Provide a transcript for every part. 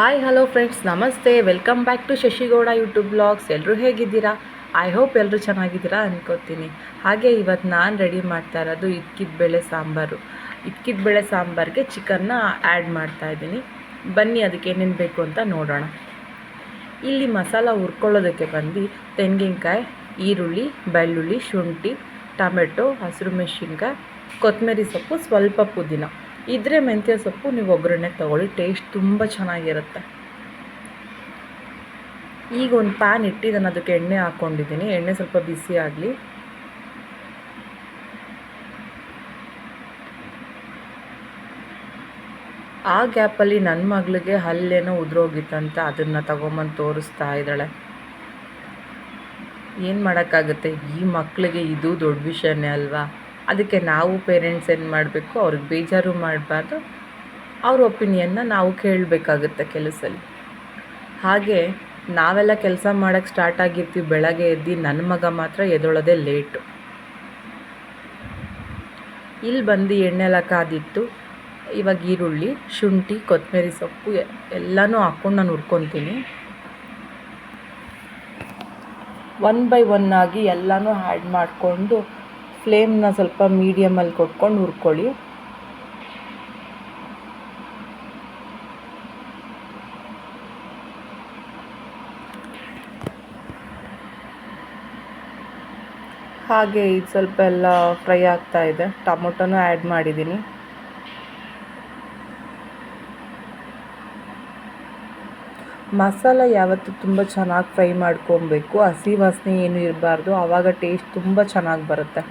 Hi hello friends namaste. Welcome back to Shashigowda YouTube blogs ಎಲ್ಲರೂ ಹೇಗಿದ್ದೀರಾ? I hope ಎಲ್ಲರೂ ಚೆನ್ನಾಗಿದ್ದೀರಾ ಅನ್ಕೋತೀನಿ. ಹಾಗೆ ಇವತ್ತು ನಾನು ರೆಡಿ ಮಾಡ್ತಾ ಇರೋದು ಇದ್ಕಿದ ಬೇಳೆ ಸಾಂಬಾರು. ಇದ್ಕಿದ ಬೇಳೆ ಸಾಂಬಾರಿಗೆ ಚಿಕನ್ನ ಆ್ಯಡ್ ಮಾಡ್ತಾ ಇದ್ದೀನಿ. ಬನ್ನಿ, ಅದಕ್ಕೆ ಏನೇನು ಬೇಕು ಅಂತ ನೋಡೋಣ. ಇಲ್ಲಿ ಮಸಾಲ ಹುರ್ಕೊಳ್ಳೋದಕ್ಕೆ ಬಂದು ತೆಂಗಿನಕಾಯಿ, ಈರುಳ್ಳಿ, ಬೆಳ್ಳುಳ್ಳಿ, ಶುಂಠಿ, ಟೊಮೆಟೊ, ಹಸಿರು ಮೆಣಸಿನ್ಕಾಯಿ, ಕೊತ್ತಂಬರಿ ಸೊಪ್ಪು ಸ್ವಲ್ಪ ಪುದೀನ. ಇದ್ರೆ ಮೆಂತ್ಯ ಸೊಪ್ಪು ನೀವು ಒಗ್ಗರಣೆ ತಗೊಳ್ಳಿ ಟೇಸ್ಟ್ ತುಂಬ ಚೆನ್ನಾಗಿರುತ್ತೆ. ಈಗ ಒಂದು ಪ್ಯಾನ್ ಇಟ್ಟು ನಾನು ಅದಕ್ಕೆ ಎಣ್ಣೆ ಹಾಕ್ಕೊಂಡಿದ್ದೀನಿ ಎಣ್ಣೆ ಸ್ವಲ್ಪ ಬಿಸಿ ಆಗಲಿ. ಆ ಗ್ಯಾಪಲ್ಲಿ ನನ್ನ ಮಗಳಿಗೆ ಹಲ್ಲೇನೋ ಉದುರೋಗಿತ್ತಂತ ಅದನ್ನು ತಗೊಂಬಂದು ತೋರಿಸ್ತಾ ಇದ್ದಾಳೆ. ಏನು ಮಾಡೋಕ್ಕಾಗುತ್ತೆ? ಈ ಮಕ್ಕಳಿಗೆ ಇದು ದೊಡ್ಡ ವಿಷಯನೇ ಅಲ್ವಾ? ಅದಕ್ಕೆ ನಾವು ಪೇರೆಂಟ್ಸ್ ಏನು ಮಾಡಬೇಕು? ಅವ್ರಿಗೆ ಬೇಜಾರು ಮಾಡಬಾರ್ದು. ಅವ್ರ ಒಪಿನಿಯನ್ನ ನಾವು ಕೇಳಬೇಕಾಗುತ್ತೆ ಕೆಲಸಲ್ಲಿ. ಹಾಗೆ ನಾವೆಲ್ಲ ಕೆಲಸ ಮಾಡೋಕ್ಕೆ ಸ್ಟಾರ್ಟ್ ಆಗಿರ್ತೀವಿ, ಬೆಳಗ್ಗೆ ಎದ್ದು ನನ್ನ ಮಗ ಮಾತ್ರ ಎದೊಳೋದೇ ಲೇಟು ಇಲ್ಲಿ ಬಂದು ಎಣ್ಣೆಲ್ಲ ಕಾದಿತ್ತು ಇವಾಗ ಈರುಳ್ಳಿ, ಶುಂಠಿ ಕೊತ್ತಂಬರಿ ಸೊಪ್ಪು ಎಲ್ಲನೂ ಹಾಕ್ಕೊಂಡು ನಾನು ಹುರ್ಕೊತೀನಿ. ಒನ್ ಬೈ ಒನ್ ಆಗಿ ಎಲ್ಲನೂ ಆ್ಯಡ್ ಮಾಡಿಕೊಂಡು ಫ್ಲೇಮ್ನ ಸ್ವಲ್ಪ ಮೀಡಿಯಮಲ್ಲಿ ಕೊಟ್ಕೊಂಡು ಹುರ್ಕೊಳ್ಳಿ. ಹಾಗೆ ಇದು ಸ್ವಲ್ಪ ಎಲ್ಲ ಫ್ರೈ ಆಗ್ತಾ ಇದೆ. ಟೊಮೊಟೊನೂ ಆ್ಯಡ್ ಮಾಡಿದ್ದೀನಿ. ಮಸಾಲ ಯಾವತ್ತೂ ತುಂಬ ಚೆನ್ನಾಗಿ ಫ್ರೈ ಮಾಡ್ಕೊಬೇಕು. ಹಸಿ ವಾಸನೆ ಏನು ಇರಬಾರ್ದು. ಆವಾಗ ಟೇಸ್ಟ್ ತುಂಬ ಚೆನ್ನಾಗಿ ಬರುತ್ತೆ.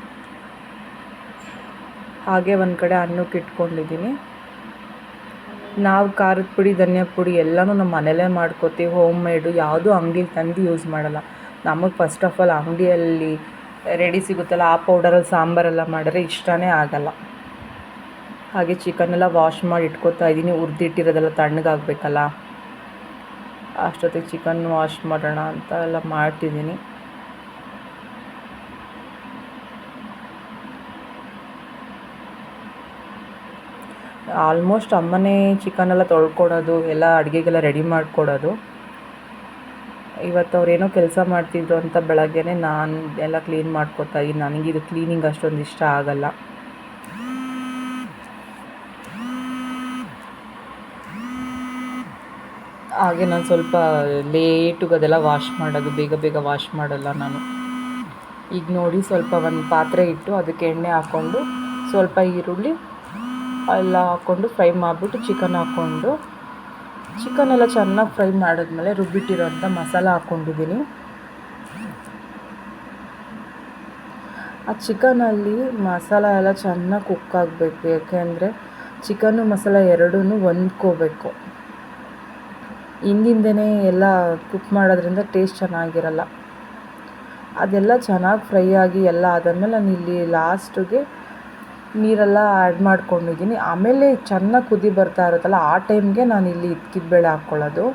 ಹಾಗೆ ಒಂದು ಕಡೆ ಅನ್ನಕ್ಕೆ ಇಟ್ಕೊಂಡಿದ್ದೀನಿ ನಾವು ಖಾರದ ಪುಡಿ, ಧನ್ಯ ಪುಡಿ ಎಲ್ಲನೂ ನಮ್ಮ ಮನೇಲೇ ಮಾಡ್ಕೋತೀವಿ ಹೋಮ್ ಮೇಡು ಯಾವುದೂ ಅಂಗಡಿಲಿ ತಂದು ಯೂಸ್ ಮಾಡಲ್ಲ. ನಮಗೆ ಫಸ್ಟ್ ಆಫ್ ಆಲ್ ಅಂಗಡಿಯಲ್ಲಿ ರೆಡಿ ಸಿಗುತ್ತಲ್ಲ, ಆ ಪೌಡರಲ್ಲಿ ಸಾಂಬಾರೆಲ್ಲ ಮಾಡಿದ್ರೆ ಇಷ್ಟನೇ ಆಗಲ್ಲ. ಹಾಗೆ ಚಿಕನ್ನೆಲ್ಲ ವಾಶ್ ಮಾಡಿ ಇಟ್ಕೋತಾ ಇದ್ದೀನಿ, ಹುರಿದಿಟ್ಟಿರೋದೆಲ್ಲ ತಣ್ಣಗಾಗಬೇಕಲ್ಲ ಅಷ್ಟೊತ್ತಿಗೆ ಚಿಕನ್ ವಾಶ್ ಮಾಡೋಣ ಅಂತ ಎಲ್ಲ ಮಾಡ್ತಿದ್ದೀನಿ. ಆಲ್ಮೋಸ್ಟ್ ಅಮ್ಮನೇ ಚಿಕನ್ ಎಲ್ಲ ತೊಳ್ಕೊಡೋದು, ಎಲ್ಲ ಅಡುಗೆಗೆಲ್ಲ ರೆಡಿ ಮಾಡಿಕೊಡೋದು. ಇವತ್ತು ಅವ್ರೇನೋ ಕೆಲಸ ಮಾಡ್ತಿದ್ರು ಅಂತ ಬೆಳಗ್ಗೆನೇ ನಾನು ಎಲ್ಲ ಕ್ಲೀನ್ ಮಾಡ್ಕೊತಾ ಇದ್ದೀನಿ ನನಗಿದು ಕ್ಲೀನಿಂಗ್ ಅಷ್ಟೊಂದು ಇಷ್ಟ ಆಗಲ್ಲ. ಹಾಗೆ ನಾನು ಸ್ವಲ್ಪ ಲೇಟಿಗೆ ಅದೆಲ್ಲ ವಾಶ್ ಮಾಡೋದು, ಬೇಗ ಬೇಗ ವಾಶ್ ಮಾಡಲ್ಲ ನಾನು. ಈಗ ನೋಡಿ ಸ್ವಲ್ಪ ಒಂದು ಪಾತ್ರೆ ಇಟ್ಟು ಅದಕ್ಕೆ ಎಣ್ಣೆ ಹಾಕ್ಕೊಂಡು ಸ್ವಲ್ಪ ಈರುಳ್ಳಿ ಎಲ್ಲ ಹಾಕ್ಕೊಂಡು ಫ್ರೈ ಮಾಡಿಬಿಟ್ಟು ಚಿಕನ್ ಹಾಕ್ಕೊಂಡು, ಚಿಕನ್ ಎಲ್ಲ ಚೆನ್ನಾಗಿ ಫ್ರೈ ಮಾಡಿದ್ಮೇಲೆ ರುಬ್ಬಿಟ್ಟಿರೋಂಥ ಮಸಾಲ ಹಾಕ್ಕೊಂಡಿದ್ದೀನಿ. ಆ ಚಿಕನಲ್ಲಿ ಮಸಾಲ ಎಲ್ಲ ಚೆನ್ನಾಗಿ ಕುಕ್ ಆಗಬೇಕು ಯಾಕೆಂದರೆ ಚಿಕನ್ನು ಮಸಾಲ ಎರಡೂ ಹೊಂದ್ಕೋಬೇಕು. ಹಿಂದಿಂದನೇ ಎಲ್ಲ ಕುಕ್ ಮಾಡೋದ್ರಿಂದ ಟೇಸ್ಟ್ ಚೆನ್ನಾಗಿರಲ್ಲ. ಅದೆಲ್ಲ ಚೆನ್ನಾಗಿ ಫ್ರೈ ಆಗಿ ಎಲ್ಲ ಆದಮೇಲೆ ನಾನು ಇಲ್ಲಿ ಲಾಸ್ಟಿಗೆ ನೀರೆಲ್ಲ ಆ್ಯಡ್ ಮಾಡ್ಕೊಂಡಿದ್ದೀನಿ. ಆಮೇಲೆ ಚೆನ್ನಾಗಿ ಕುದಿ ಬರ್ತಾ ಇರುತ್ತಲ್ಲ, ಆ ಟೈಮ್ಗೆ ನಾನು ಇಲ್ಲಿ ಬೇಳೆ ಹಾಕ್ಕೊಳ್ಳೋದು.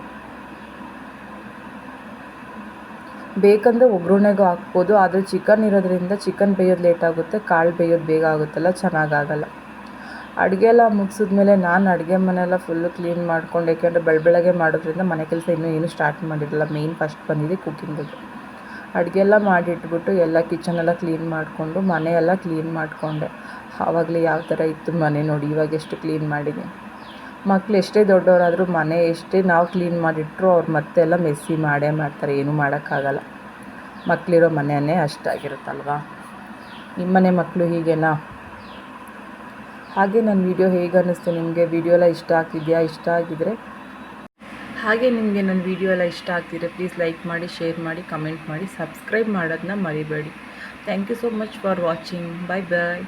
ಬೇಕಂದರೆ ಒಗ್ಗರಣೆಗೂ ಹಾಕ್ಬೋದು, ಆದರೆ ಚಿಕನ್ ಇರೋದ್ರಿಂದ ಚಿಕನ್ ಬೇಯೋದು ಲೇಟ್ ಆಗುತ್ತೆ, ಕಾಳು ಬೇಯೋದು ಬೇಗ ಆಗುತ್ತಲ್ಲ ಚೆನ್ನಾಗಾಗಲ್ಲ ಅಡುಗೆ ಎಲ್ಲ ಮುಗಿಸಿದ್ಮೇಲೆ ನಾನು ಅಡುಗೆ ಮನೆಯೆಲ್ಲ ಫುಲ್ಲು ಕ್ಲೀನ್ ಮಾಡ್ಕೊಂಡು, ಯಾಕೆಂದರೆ ಬೆಳ ಬೆಳಗ್ಗೆ ಮಾಡೋದ್ರಿಂದ ಮನೆ ಕೆಲಸ ಇನ್ನೂ ಏನು ಸ್ಟಾರ್ಟ್ ಮಾಡಿರಲ್ಲ ಮೇಯ್ನ್ ಫಸ್ಟ್ ಬಂದಿದೆ ಕುಕ್ಕಿಂಗಿಗೆ ಅಡುಗೆ ಎಲ್ಲ ಮಾಡಿಟ್ಬಿಟ್ಟು ಎಲ್ಲ ಕಿಚನೆಲ್ಲ ಕ್ಲೀನ್ ಮಾಡಿಕೊಂಡು, ಮನೆಯೆಲ್ಲ ಕ್ಲೀನ್ ಮಾಡಿಕೊಂಡೆ. ಆವಾಗಲೇ ಯಾವ ಥರ ಇತ್ತು ಮನೆ ನೋಡಿ, ಇವಾಗ ಎಷ್ಟು ಕ್ಲೀನ್ ಮಾಡಿದೆ. ಮಕ್ಕಳು ಎಷ್ಟೇ ದೊಡ್ಡವರಾದರೂ ಮನೆ ಎಷ್ಟೇ ನಾವು ಕ್ಲೀನ್ ಮಾಡಿಟ್ರು ಅವ್ರು ಮತ್ತೆಲ್ಲ ಮೆಸ್ಸಿ ಮಾಡೇ ಮಾಡ್ತಾರೆ, ಏನೂ ಮಾಡೋಕ್ಕಾಗಲ್ಲ. ಮಕ್ಕಳಿರೋ ಮನೆಯೇ ಅಷ್ಟಾಗಿರುತ್ತಲ್ವಾ? ನಿಮ್ಮನೆ ಮಕ್ಕಳು ಹೀಗೆನಾ? ಹಾಗೆ ನನ್ನ ವಿಡಿಯೋ ಹೇಗೆ ಅನ್ನಿಸ್ತು ನಿಮಗೆ? ವಿಡಿಯೋ ಎಲ್ಲ ಇಷ್ಟ ಆಗ್ತಿದೆಯಾ? ಇಷ್ಟ ಆಗಿದರೆ? ಹಾಗೆ ನಿಮಗೆ ನನ್ನ ವಿಡಿಯೋ ಎಲ್ಲ ಇಷ್ಟ ಆಗ್ತಿದ್ರೆ ಪ್ಲೀಸ್ ಲೈಕ್ ಮಾಡಿ, ಶೇರ್ ಮಾಡಿ, ಕಮೆಂಟ್ ಮಾಡಿ, ಸಬ್ಸ್ಕ್ರೈಬ್ ಮಾಡೋದನ್ನ ಮರಿಬೇಡಿ. Thank you so much for watching. Bye bye.